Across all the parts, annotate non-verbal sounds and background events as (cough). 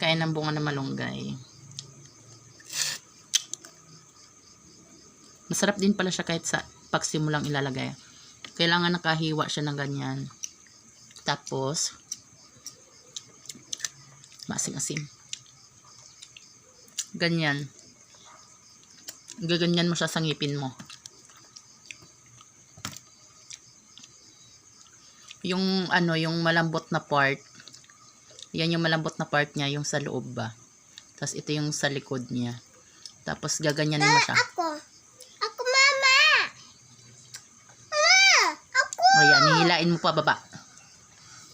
magkain ng bunga ng malunggay. Masarap din pala siya kahit sa pagsimulang ilalagay. Kailangan nakahiwa siya ng ganyan. Tapos, maasim-asim. Ganyan. Gaganyan mo siya sa ngipin mo. Yung ano, yung malambot na part, yan yung malambot na part niya, yung sa loob ba. Tapos ito yung sa likod niya. Tapos gaganyanin mo siya. Ako. Ako, mama. Mama. Ako. O yan, nihilain mo pa baba.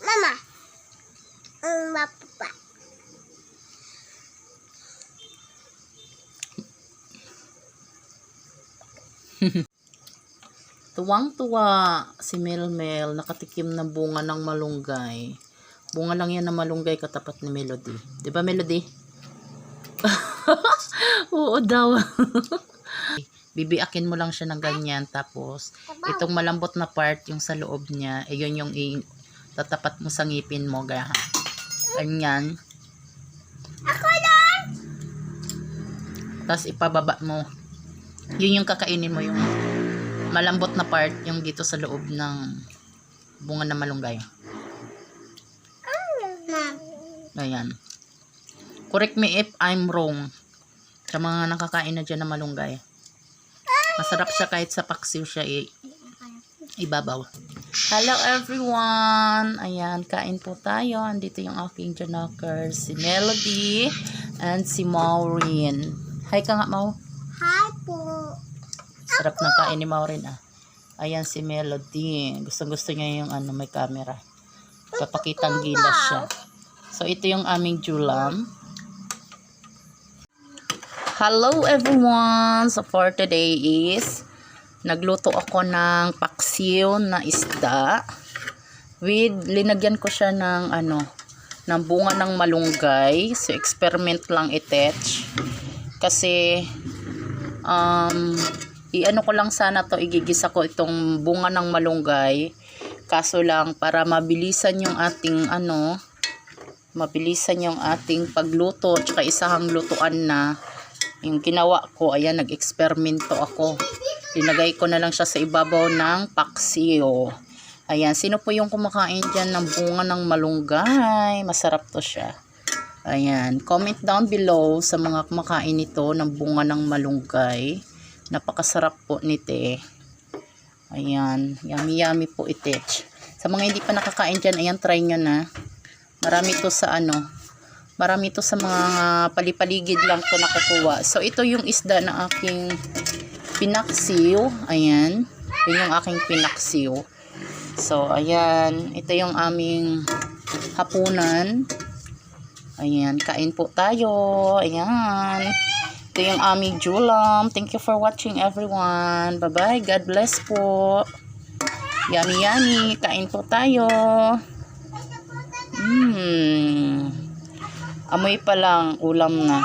Mama. Ang mapapa. (laughs) Tuwang-tuwa si Melmel nakatikim ng bunga ng malunggay. Bunga lang yan ng malunggay katapat ni Melody. Di ba Melody? (laughs) Oo daw. (laughs) Bibiakin mo lang siya ng ganyan tapos itong malambot na part yung sa loob niya, eh yun yung tatapat mo sa ngipin mo. Gaya. Ganyan. Ako lang. Tapos ipababa mo. Yun yung kakainin mo yung malambot na part yung dito sa loob ng bunga ng malunggay. Ayan. Correct me if I'm wrong. Sa mga nakakain na dyan ng malunggay. Masarap siya kahit sa paksiw siya i- ibabaw. Hello everyone! Ayan, kain po tayo. Andito yung aking janakers. Si Melody and si Maureen. Hi ka nga, Mau. Hi po. Sarap ng kain ni Maureen ah. Ayan si Melody. Gusto gusto niya yung ano may camera. Papakitang gilas siya. So ito yung aming julam. Hello everyone! So for today is nagluto ako ng paksiw na isda with linagyan ko siya ng ano ng bunga ng malunggay. So experiment lang itech. Kasi um, i-ano ko lang sana to igigisa ko itong bunga ng malunggay kaso lang para mabilisan yung ating ano mabilisan yung ating pagluto tsaka isahang lutuan na yung ginawa ko ayan nag-eksperimento ako linagay ko na lang siya sa ibabaw ng paksiyo ayan sino po yung kumakain dyan ng bunga ng malunggay masarap to siya Ayan, comment down below sa mga kumakain nito ng bunga ng malunggay. Napakasarap po nite. Ayan, yummy yummy po ite. Sa mga hindi pa nakakain dyan, ayan, try nyo na. Marami to sa ano, marami to sa mga palipaligid lang to nakukuha. So, ito yung isda na aking pinaksiw. Ayan, yun yung aking pinaksiw. So, ayan, ito yung aming hapunan. Ayan, kain po tayo. Ayan. Ito yung aming julam. Thank you for watching everyone. Bye-bye. God bless po. Yummy, yummy. Kain po tayo. Mmm. Amoy pa lang, ulam na.